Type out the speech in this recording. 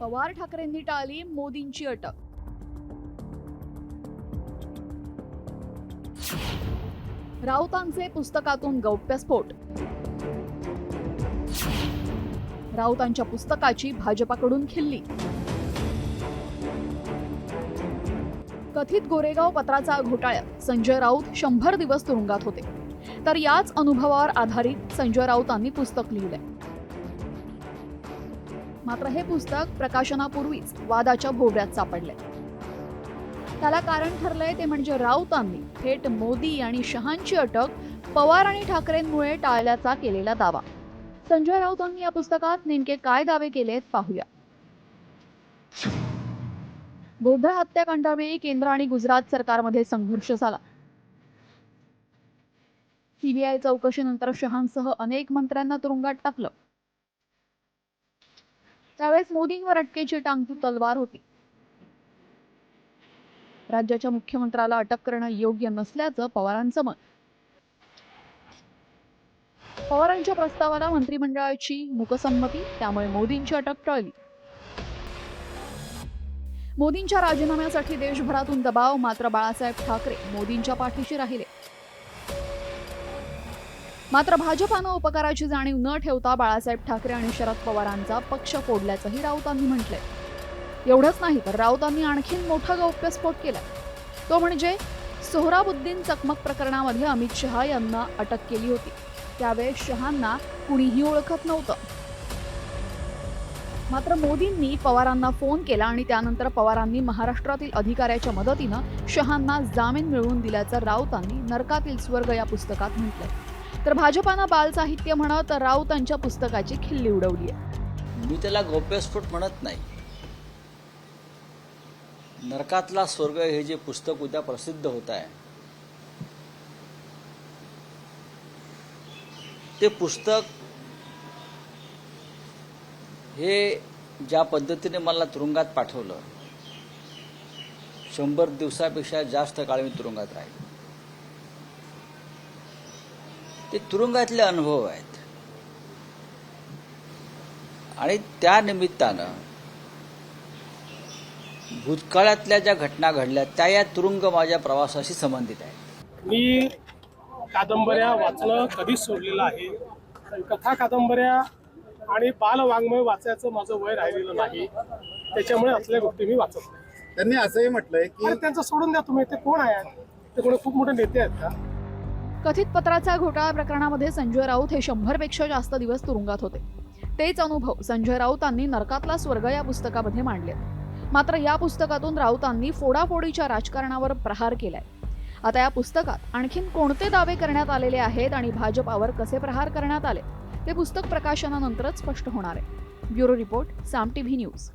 पवार ठाकरेंनी टाळली मोदींची अटक. राऊतांचे पुस्तकातून गौप्यस्फोट राऊतांच्या पुस्तकाची भाजपाकडून खिल्ली. कथित गोरेगाव पत्राचा घोटाळ्यात संजय राऊत शंभर दिवस तुरुंगात होते. तर याच अनुभवावर आधारित संजय राऊतांनी पुस्तक लिहिलंय. मात्र हे पुस्तक प्रकाशनापूर्वीच वादाच्या भोवऱ्यात सापडले. त्याला कारण ठरलंय ते म्हणजे राऊतांनी थेट मोदी आणि शहांची अटक पवार आणि ठाकरेंमुळे टाळल्याचा केलेला दावा. संजय राऊतांनी या पुस्तकात नेमके काय दावे केलेत पाहूया. गोंधळ हत्याकांडावेळी केंद्र आणि गुजरात सरकारमध्ये संघर्ष झाला. सीबीआय चौकशीनंतर शहांसह अनेक मंत्र्यांना तुरुंगात टाकलं. त्यावेळेस मोदींवर अटकेची टांगती तलवार होती. राज्याच्या मुख्यमंत्र्याला अटक करणं योग्य नसल्याचं पवारांचं मत. पवारांच्या प्रस्तावाला मंत्रिमंडळाची मुकसंमती त्यामुळे मोदींची अटक टळली. मोदींच्या राजीनाम्यासाठी देशभरातून दबाव मात्र बाळासाहेब ठाकरे मोदींच्या पाठीशी राहिले. मात्र भाजपानं उपकाराची जाणीव न ठेवता बाळासाहेब ठाकरे आणि शरद पवारांचा पक्ष फोडल्याचंही राऊतांनी म्हटलंय. एवढंच नाही तर राऊतांनी आणखीन मोठा गौप्यस्फोट केला तो म्हणजे सोहराबुद्दीन चकमक प्रकरणामध्ये अमित शहा यांना अटक केली होती. त्यावेळेस शहांना कुणीही ओळखत नव्हतं. मात्र मोदींनी पवारांना फोन केला आणि त्यानंतर पवारांनी महाराष्ट्रातील अधिकाऱ्याच्या मदतीनं शहांना जामीन मिळवून दिल्याचं राऊतांनी नरकातील स्वर्ग या पुस्तकात म्हटलंय. तर भाजपानं बाल साहित्य म्हणत राऊतांच्या पुस्तकाची खिल्ली उडवली आहे. मी त्याला गौप्यस्फोट म्हणत नाही. नरकातला स्वर्ग हे जे पुस्तक उद्या प्रसिद्ध होत आहे ते पुस्तक हे ज्या पद्धतीने मला तुरुंगात पाठवलं शंभर दिवसापेक्षा जास्त काळ मी तुरुंगात राहील. ते तुरुंगातले अनुभव आहेत. आणि त्या निमित्तानं भूतकाळातल्या ज्या घटना घडल्या त्या या तुरुंग माझ्या प्रवासाशी संबंधित आहे मी कादंबऱ्या वाचणं कधीच सोडलेलं आहे. कथा कादंबऱ्या आणि बालवाङ्मय वाचायचं माझं वय राहिलेलं नाही. त्याच्यामुळे असल्या गोष्टी मी वाचत नाही. त्यांनी असंही म्हटलंय की अरे त्यांचं सोडून द्या तुम्ही. ते कोण आहेत? ते कोणी खूप मोठे नेते आहेत का? कथित पत्राचा घोटाळा प्रकरणामध्ये संजय राऊत हे शंभरपेक्षा जास्त दिवस तुरुंगात होते. तेच अनुभव संजय राऊतांनी नरकातला स्वर्ग या पुस्तकामध्ये मांडले. मात्र या पुस्तकातून राऊतांनी फोडाफोडीच्या राजकारणावर प्रहार केलाय. आता या पुस्तकात आणखीन कोणते दावे करण्यात आलेले आहेत आणि भाजपावर कसे प्रहार करण्यात आले ते पुस्तक प्रकाशनानंतरच स्पष्ट होणार आहे. Bureau report Saam TV news.